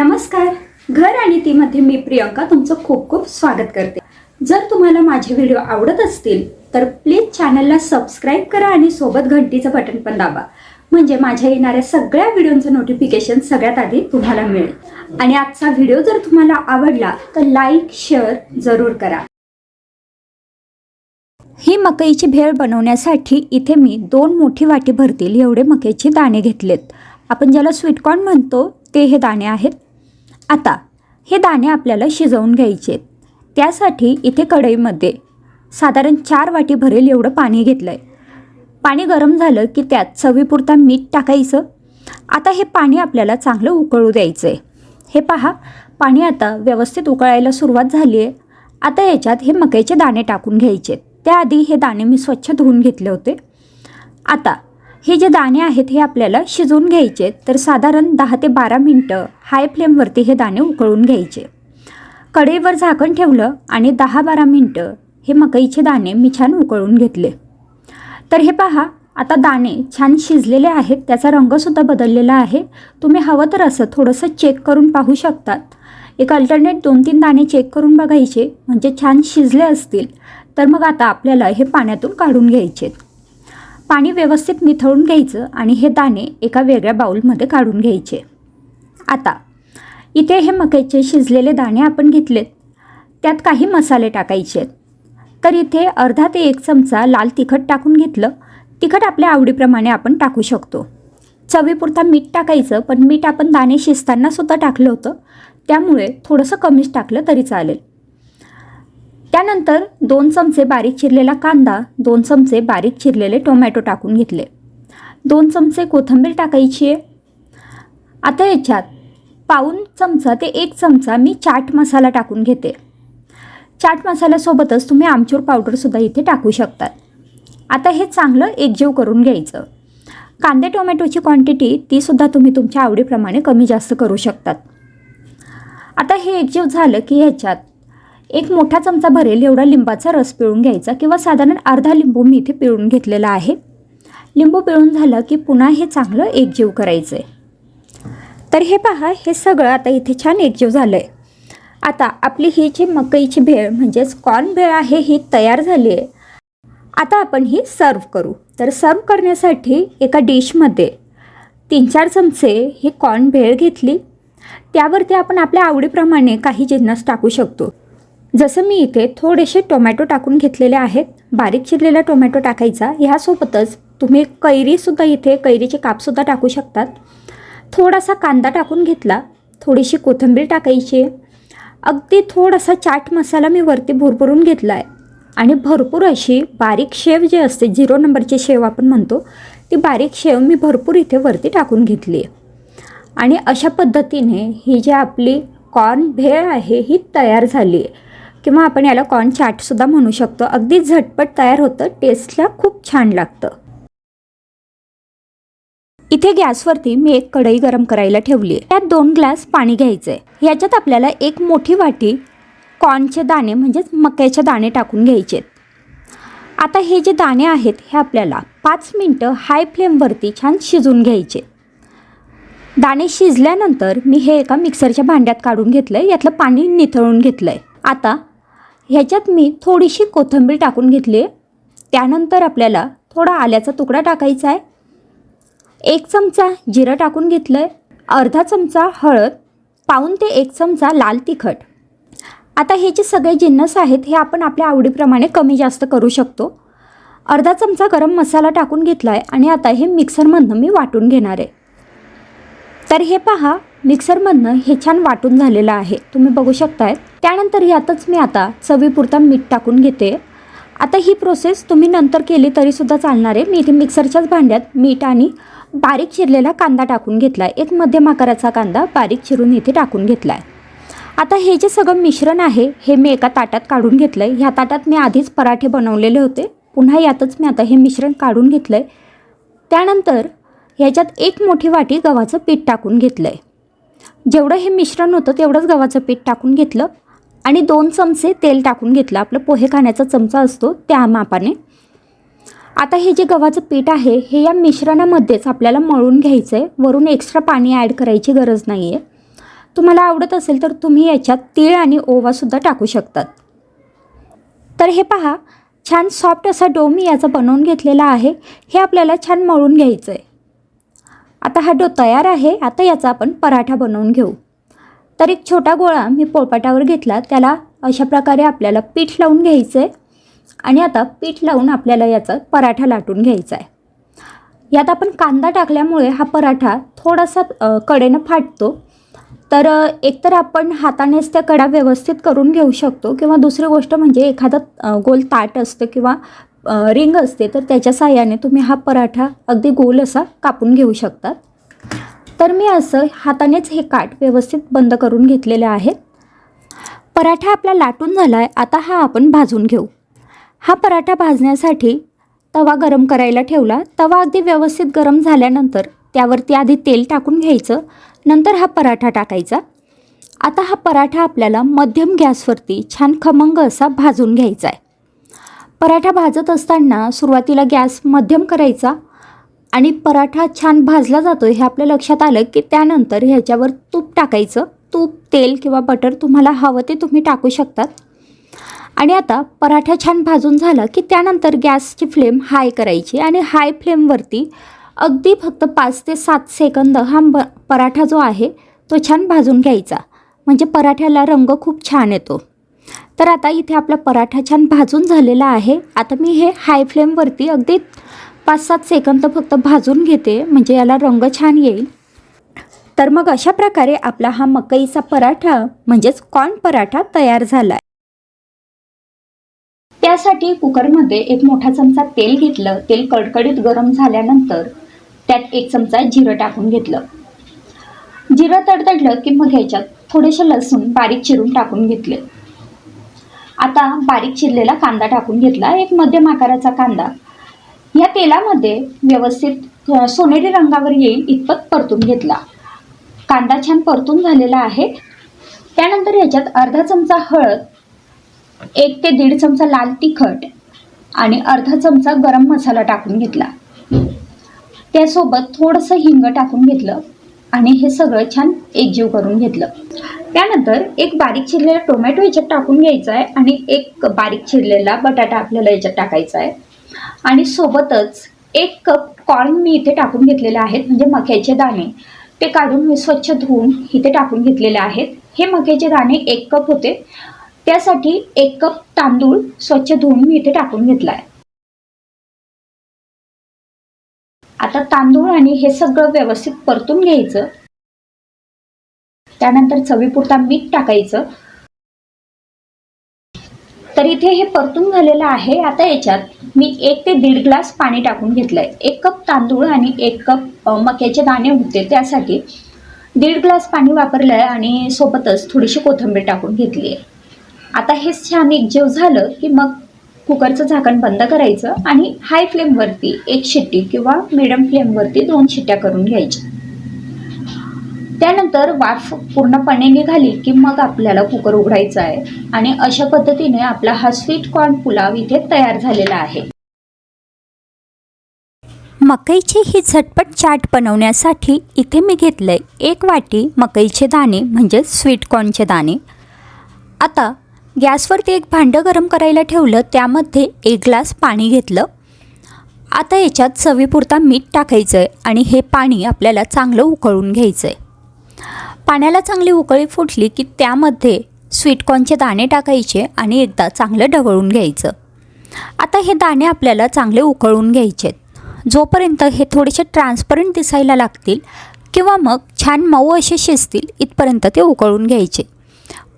नमस्कार. घर आणि तीमध्ये मी प्रियंका तुमचं खूप खूप स्वागत करते. जर तुम्हाला माझे व्हिडिओ आवडत असतील तर प्लीज चॅनलला सबस्क्राईब करा आणि सोबत घंटीचं बटन पण दाबा. म्हणजे माझ्या येणाऱ्या सगळ्या व्हिडिओचं नोटिफिकेशन सगळ्यात आधी तुम्हाला मिळेल. आणि आजचा व्हिडिओ जर तुम्हाला आवडला तर लाईक शेअर जरूर करा. ही मकईची भेळ बनवण्यासाठी इथे मी दोन मोठी वाटी भरतील एवढे मकईचे दाणे घेतलेत. आपण ज्याला स्वीटकॉर्न म्हणतो ते हे दाणे आहेत. आता हे दाणे आपल्याला शिजवून घ्यायचे. आहेत त्यासाठी इथे कढईमध्ये साधारण चार वाटी भरेल एवढं पाणी घेतलं आहे पाणी गरम झालं की त्यात चवीपुरता मीठ टाकायचं. आता हे पाणी आपल्याला चांगलं उकळू द्यायचं आहे हे पहा पाणी आता व्यवस्थित उकळायला सुरुवात झाली आहे आता याच्यात हे मकईचे दाणे टाकून घ्यायचे. आहेत त्याआधी हे दाणे मी स्वच्छ धुवून घेतले होते. आता हे जे दाणे आहेत हे आपल्याला शिजवून घ्यायचे. आहेत. तर साधारण दहा ते बारा मिनटं हाय फ्लेमवरती हे दाणे उकळून घ्यायचे. कढईवर झाकण ठेवलं आणि दहा बारा मिनटं हे मकईचे दाणे मी छान उकळून घेतले. तर हे पहा आता दाणे छान शिजलेले आहेत. त्याचा रंगसुद्धा बदललेला आहे. तुम्ही हवं तर असं थोडंसं चेक करून पाहू शकतात. एक अल्टरनेट दोन तीन दाणे चेक करून बघायचे म्हणजे छान शिजले असतील. तर मग आता आपल्याला हे पाण्यातून काढून घ्यायचे पाणी व्यवस्थित निथळून घ्यायचं आणि हे दाणे एका वेगळ्या बाऊलमध्ये काढून घ्यायचे. आता इथे हे मकईचे शिजलेले दाणे आपण घेतलेत. त्यात काही मसाले टाकायचे. तर इथे अर्धा ते एक चमचा लाल तिखट टाकून घेतलं. तिखट आपल्या आवडीप्रमाणे आपण टाकू शकतो. चवीपुरता मीठ टाकायचं पण मीठ आपण दाणे शिजताना सुद्धा टाकलं होतं. त्यामुळे थोडंसं कमीच टाकलं तरी चालेल. त्यानंतर दोन चमचे बारीक चिरलेला कांदा दोन चमचे बारीक चिरलेले टोमॅटो टाकून घेतले. दोन चमचे कोथिंबीर टाकायची आहे. आता याच्यात पाऊन चमचा ते एक चमचा मी चाट मसाला टाकून घेते. चाट मसाल्यासोबतच तुम्ही आमचूर पावडरसुद्धा इथे टाकू शकतात. आता हे चांगलं एकजीव करून घ्यायचं. कांदे टोमॅटोची क्वांटिटी तीसुद्धा तुम्ही तुमच्या आवडीप्रमाणे कमी जास्त करू शकतात. आता हे एकजीव झालं की ह्याच्यात एक मोठा चमचा भरेल एवढा लिंबाचा रस पिळून घ्यायचा किंवा साधारण अर्धा लिंबू मी इथे पिळून घेतलेला आहे. लिंबू पिळून झालं की पुन्हा हे चांगलं एकजीव करायचं आहे तर हे पहा हे सगळं आता इथे छान एकजीव झालं आहे आता आपली ही जी मकईची भेळ म्हणजेच कॉर्न भेळ आहे ही तयार झाली आहे आता आपण ही सर्व करू. तर सर्व करण्यासाठी एका डिशमध्ये तीन चार चमचे ही कॉर्न भेळ घेतली. त्यावरती आपण आपल्या आवडीप्रमाणे काही जिन्नस टाकू शकतो. जसं मी इथे थोडेसे टोमॅटो टाकून घेतलेले आहेत बारीक चिरलेला टोमॅटो टाकायचा ह्यासोबतच तुम्ही कैरीसुद्धा इथे कैरीचे कापसुद्धा टाकू शकतात. थोडासा कांदा टाकून घेतला थोडीशी कोथिंबीर टाकायची. अगदी थोडासा चाट मसाला मी वरती भरभरून घेतला आहे आणि भरपूर अशी बारीक शेव जे असते झिरो नंबरची शेव आपण म्हणतो ती बारीक शेव मी भरपूर इथे वरती टाकून घेतली आहे. आणि अशा पद्धतीने ही जी आपली कॉर्न भेळ आहे ही तयार झाली आहे. किंवा आपण याला कॉर्न चाटसुद्धा म्हणू शकतो. अगदी झटपट तयार होतं टेस्टला खूप छान लागतं. इथे गॅसवरती मी एक कढई गरम करायला ठेवली आहे. त्यात दोन ग्लास पाणी घ्यायचं आहे ह्याच्यात आपल्याला एक मोठी वाटी कॉर्नचे दाणे म्हणजेच मक्याचे दाणे टाकून घ्यायचे आता हे जे दाणे आहेत हे आपल्याला पाच मिनटं हाय फ्लेमवरती छान शिजून घ्यायचे दाणे शिजल्यानंतर मी हे एका मिक्सरच्या भांड्यात काढून घेतलं आहे यातलं पाणी निथळून घेतलं आहे आता ह्याच्यात मी थोडीशी कोथिंबीर टाकून घेतली आहे. त्यानंतर आपल्याला थोडा आल्याचा तुकडा टाकायचा आहे. एक चमचा जिरं टाकून घेतलं आहे अर्धा चमचा हळद पाऊन ते एक चमचा लाल तिखट. आता हे जे सगळे जिन्नस आहेत हे आपण आपल्या आवडीप्रमाणे कमी जास्त करू शकतो. अर्धा चमचा गरम मसाला टाकून घेतला आहे आणि आता हे मिक्सरमधनं मी वाटून घेणार आहे. तर हे पहा मिक्सरमधनं हे छान वाटून झालेलं आहे. तुम्ही बघू शकताय. त्यानंतर यातच मी आता चवीपुरता मीठ टाकून घेते. आता ही प्रोसेस तुम्ही नंतर केली तरीसुद्धा चालणार आहे. मी इथे मिक्सरच्याच भांड्यात मीठ आणि बारीक चिरलेला कांदा टाकून घेतला आहे एक मध्यम आकाराचा कांदा बारीक चिरून इथे टाकून घेतला आहे आता हे जे सगळं मिश्रण आहे हे मी एका ताटात काढून घेतलं आहे ह्या ताटात मी आधीच पराठे बनवलेले होते. पुन्हा यातच मी आता हे मिश्रण काढून घेतलं आहे त्यानंतर ह्याच्यात एक मोठी वाटी गव्हाचं पीठ टाकून घेतलं आहे जेवढं हे मिश्रण होतं तेवढंच गव्हाचं पीठ टाकून घेतलं आणि दोन चमचे तेल टाकून घेतलं. आपलं पोहे खाण्याचा चमचा असतो त्या मापाने. आता हे जे गव्हाचं पीठ आहे हे या मिश्रणामध्येच आपल्याला मळून घ्यायचं आहे वरून एक्स्ट्रा पाणी ॲड करायची गरज नाही आहे तुम्हाला आवडत असेल तर तुम्ही याच्यात तीळ आणि ओवासुद्धा टाकू शकतात. तर हे पहा छान सॉफ्ट असा डो मी याचा बनवून घेतलेला आहे. हे आपल्याला छान मळून घ्यायचं आहे आता हा डो तयार आहे आता याचा आपण पराठा बनवून घेऊ. तर एक छोटा गोळा मी पोळपाटावर घेतला त्याला अशा प्रकारे आपल्याला पीठ लावून घ्यायचं आहे आणि आता पीठ लावून आपल्याला याचा पराठा लाटून घ्यायचा आहे यात आपण कांदा टाकल्यामुळे हा पराठा थोडासा कडेनं फाटतो. तर एकतर आपण हातानेच त्या कडा व्यवस्थित करून घेऊ शकतो किंवा दुसरी गोष्ट म्हणजे एखादं गोल ताट असतं किंवा रिंग असते तर त्याच्या साह्याने तुम्ही हा पराठा अगदी गोल असा कापून घेऊ शकतात तर मी असं हातानेच हे काठ व्यवस्थित बंद करून घेतलेले आहेत पराठा आपला लाटून झाला आहे आता हा आपण भाजून घेऊ. हा पराठा भाजण्यासाठी तवा गरम करायला ठेवला. तवा अगदी व्यवस्थित गरम झाल्यानंतर त्यावरती आधी तेल टाकून घ्यायचं नंतर हा पराठा टाकायचा. आता हा पराठा आपल्याला मध्यम गॅसवरती छान खमंग असा भाजून घ्यायचा आहे पराठा भाजत असताना सुरुवातीला गॅस मध्यम करायचा आणि पराठा छान भाजला जातो हे आपल्या लक्षात आलं की त्यानंतर ह्याच्यावर तूप टाकायचं. तूप तेल किंवा बटर तुम्हाला हवं ते तुम्ही टाकू शकतात. आणि आता पराठा छान भाजून झाला की त्यानंतर गॅसची फ्लेम हाय करायची आणि हाय फ्लेमवरती अगदी फक्त पाच ते सात सेकंद हा ब पराठा जो आहे तो छान भाजून घ्यायचा. म्हणजे पराठ्याला रंग खूप छान येतो. तर आता इथे आपला पराठा छान भाजून झालेला आहे. आता मी हे हाय फ्लेमवरती अगदी पाच सात सेकंद फक्त भाजून घेते म्हणजे याला रंग छान येईल. तर मग अशा प्रकारे आपला हा मकईचा पराठा म्हणजेच कॉर्न पराठा तयार झाला आहे त्यासाठी कुकरमध्ये एक मोठा चमचा तेल घेतलं. तेल कडकडीत गरम झाल्यानंतर त्यात एक चमचा जिरं टाकून घेतलं. जिरं तडतडलं की मग ह्याच्यात थोडेसे लसूण बारीक चिरून टाकून घेतले. आता बारीक चिरलेला कांदा टाकून घेतला एक मध्यम आकाराचा कांदा. या तेलामध्ये व्यवस्थित सोनेरी रंगावर येईल इतपत परतून घेतला. कांदा छान परतून झालेला आहे. त्यानंतर याच्यात अर्धा चमचा हळद एक ते दीड चमचा लाल तिखट आणि अर्धा चमचा गरम मसाला टाकून घेतला. त्यासोबत थोडंसं हिंग टाकून घेतलं आणि हे सगळं छान एकजीव करून घेतलं. त्यानंतर एक बारीक चिरलेला टोमॅटो याच्यात टाकून घ्यायचा आहे आणि एक बारीक चिरलेला बटाटा आपल्याला याच्यात टाकायचा आहे. आणि सोबतच एक कप कॉर्न मी इथे टाकून घेतलेले आहेत म्हणजे मक्याचे दाणे. ते काढून मी स्वच्छ धुवून इथे टाकून घेतलेले आहेत. हे मक्याचे दाणे एक कप होते. त्यासाठी एक कप तांदूळ स्वच्छ धुवून मी इथे टाकून घेतला आहे. आता तांदूळ आणि हे सगळं व्यवस्थित परतून घ्यायचं. त्यानंतर चवीपुरता मीठ टाकायचं. तर इथे हे परतून झालेलं आहे. आता याच्यात मी एक ते दीड ग्लास पाणी टाकून घेतलंय. एक कप तांदूळ आणि एक कप मक्याचे दाणे होते. त्यासाठी दीड ग्लास पाणी वापरलं आहे आणि सोबतच थोडीशी कोथिंबीर टाकून घेतली आहे आता हे छान एकजीव झालं की मग कुकरचं झाकण बंद करायचं आणि हाय फ्लेमवरती एक शिट्टी किंवा मिडियम फ्लेमवरती दोन शिट्ट्या करून घ्यायच्या. त्यानंतर वाफ पूर्णपणे निघाली की मग आपल्याला कुकर उघडायचा आहे. आणि अशा पद्धतीने आपला हा स्वीट कॉर्न पुलाव इथे तयार झालेला आहे. मकईची ही झटपट चाट बनवण्यासाठी इथे मी घेतलं आहे एक वाटी मकईचे दाणे म्हणजे स्वीट कॉर्नचे दाणे. आता गॅसवरती एक भांडं गरम करायला ठेवलं त्यामध्ये एक ग्लास पाणी घेतलं. आता याच्यात चवीपुरता मीठ टाकायचं आहे आणि हे पाणी आपल्याला चांगलं उकळून घ्यायचं आहे पाण्याला चांगली उकळी फुटली की त्यामध्ये स्वीटकॉर्नचे दाणे टाकायचे आणि एकदा चांगलं ढवळून घ्यायचं. आता हे दाणे आपल्याला चांगले उकळून घ्यायचे जोपर्यंत हे थोडेसे ट्रान्सपरंट दिसायला लागतील किंवा मग छान मऊ असे शिजतील इथपर्यंत ते उकळून घ्यायचे.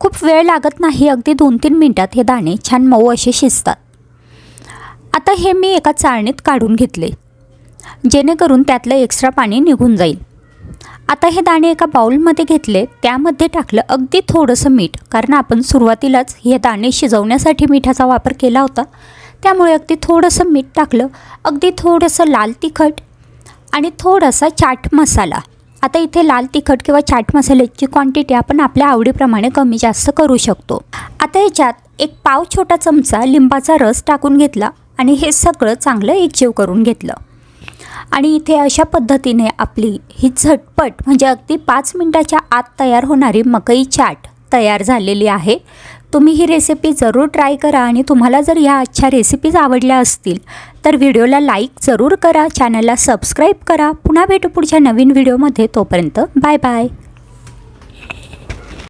खूप वेळ लागत नाही अगदी दोन तीन मिनटात हे दाणे छान मऊ असे शिजतात. आता हे मी एका चाळणीत काढून घेतले. जेणेकरून त्यातलं एक्स्ट्रा पाणी निघून जाईल. आता हे दाणे एका बाउलमध्ये घेतले त्यामध्ये टाकलं अगदी थोडंसं मीठ कारण आपण सुरुवातीलाच हे दाणे शिजवण्यासाठी मिठाचा वापर केला होता. त्यामुळे अगदी थोडंसं मीठ टाकलं अगदी थोडंसं लाल तिखट आणि थोडासा चाट मसाला. आता इथे लाल तिखट किंवा चाट मसाल्याची क्वांटिटी आपण आपल्या आवडीप्रमाणे कमी जास्त करू शकतो. आता याच्यात एक पाव छोटा चमचा लिंबाचा रस टाकून घेतला आणि हे सगळं चांगलं एकजीव करून घेतलं. आणि इथे अशा पद्धतीने आपली ही झटपट म्हणजे अगदी पाच मिनटाच्या आत तयार होणारी मकई चाट तयार झालेली आहे. तुम्ही ही रेसिपी जरूर ट्राय करा आणि तुम्हाला जर ह्या आजच्या रेसिपीज आवडल्या असतील तर व्हिडिओला लाईक जरूर करा चॅनलला सबस्क्राईब करा. पुन्हा भेटू पुढच्या नवीन व्हिडिओमध्ये तोपर्यंत बाय बाय